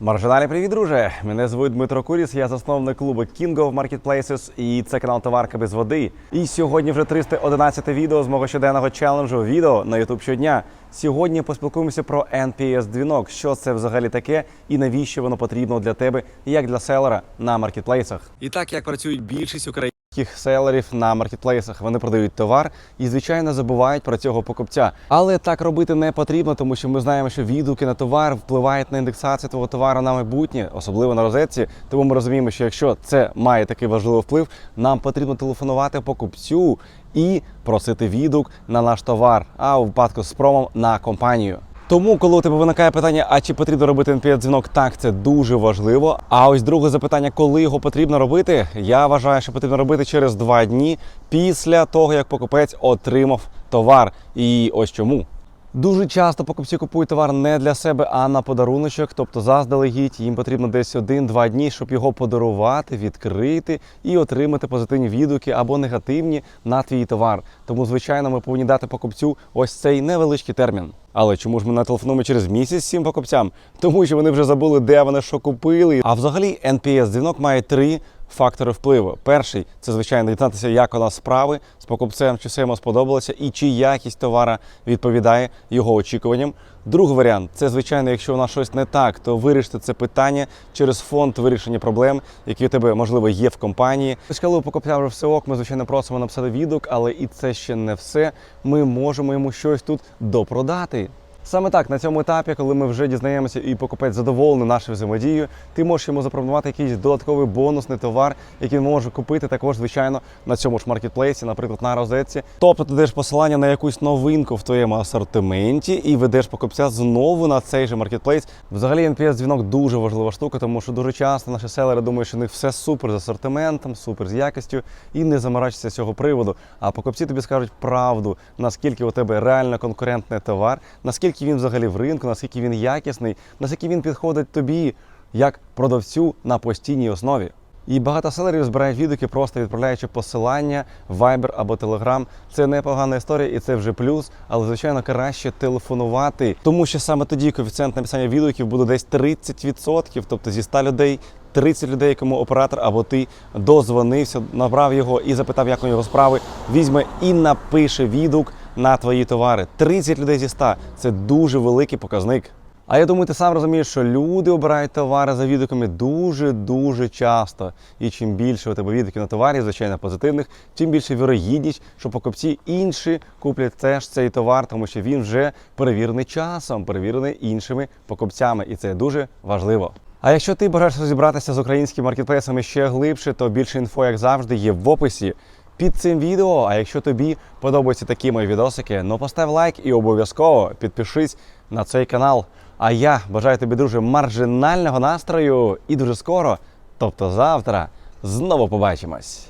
Маржинальний привіт, друже! Мене звуть Дмитро Куріс, я засновник клубу King of Marketplaces і це канал Товарка без води. І сьогодні вже 311 відео з мого щоденного челенджу відео на YouTube щодня. Сьогодні поспілкуємося про NPS дзвінок, що це взагалі таке і навіщо воно потрібно для тебе, як для селера на маркетплейсах. І так як працюють більшість українських селерів на маркетплейсах. Вони продають товар і, звичайно, забувають про цього покупця. Але так робити не потрібно, тому що ми знаємо, що відгуки на товар впливають на індексацію твого товару на майбутнє, особливо на розетці. Тому ми розуміємо, що якщо це має такий важливий вплив, нам потрібно телефонувати покупцю і просити відгук на наш товар, а у випадку з промом на компанію. Тому, коли у тебе виникає питання, а чи потрібно робити NPS дзвінок, так це дуже важливо. А ось друге запитання, коли його потрібно робити, я вважаю, що потрібно робити через два дні після того, як покупець отримав товар. І ось чому. Дуже часто покупці купують товар не для себе, а на подаруночок, тобто заздалегідь їм потрібно десь один-два дні, щоб його подарувати, відкрити і отримати позитивні відгуки або негативні на твій товар. Тому, звичайно, ми повинні дати покупцю ось цей невеличкий термін. Але чому ж ми не телефонуємо через місяць цим покупцям? Тому що вони вже забули, де вони що купили. А взагалі NPS дзвінок має три фактори впливу. Перший це звичайно дізнатися, як у нас справи з покупцем, чи все йому сподобалося, і чи якість товара відповідає його очікуванням. Другий варіант це звичайно, якщо у нас щось не так, то вирішити це питання через фонд вирішення проблем, які у тебе можливо є в компанії. Коли у покупця вже все ок, ми звичайно просимо написати відгук, але і це ще не все. Ми можемо йому щось тут допродати. Саме так на цьому етапі, коли ми вже дізнаємося і покупець задоволений нашою взаємодією, ти можеш йому запропонувати якийсь додатковий бонусний товар, який він може купити також, звичайно, на цьому ж маркетплейсі, наприклад, на розетці. Тобто ти даєш посилання на якусь новинку в твоєму асортименті і ведеш покупця знову на цей же маркетплейс. Взагалі, NPS дзвінок дуже важлива штука, тому що дуже часто наші селери думають, що у них все супер з асортиментом, супер з якістю, і не заморачуються з цього приводу. А покупці тобі скажуть правду, наскільки у тебе реально конкурентний товар, наскільки він взагалі в ринку, наскільки він якісний, наскільки він підходить тобі як продавцю на постійній основі. І багато селерів збирають відгуки, просто відправляючи посилання Viber або Telegram. Це непогана історія, і це вже плюс, але звичайно краще телефонувати, тому що саме тоді коефіцієнт написання відгуків буде десь 30%, тобто зі 100 людей. 30 людей, якому оператор або ти дозвонився, набрав його і запитав, як у нього справи, візьме і напише відгук на твої товари. 30 людей зі 100 – це дуже великий показник. А я думаю, ти сам розумієш, що люди обирають товари за відгуками дуже-дуже часто. І чим більше у тебе відгуків на товарі, звичайно, позитивних, тим більше вірогідність, що покупці інші куплять теж цей товар, тому що він вже перевірений часом, перевірений іншими покупцями. І це дуже важливо. А якщо ти бажаєш розібратися з українськими маркетплейсами ще глибше, то більше інфо, як завжди, є в описі під цим відео. А якщо тобі подобаються такі мої відосики, ну постав лайк і обов'язково підпишись на цей канал. А я бажаю тобі, друже, маржинального настрою і дуже скоро, тобто завтра, знову побачимось.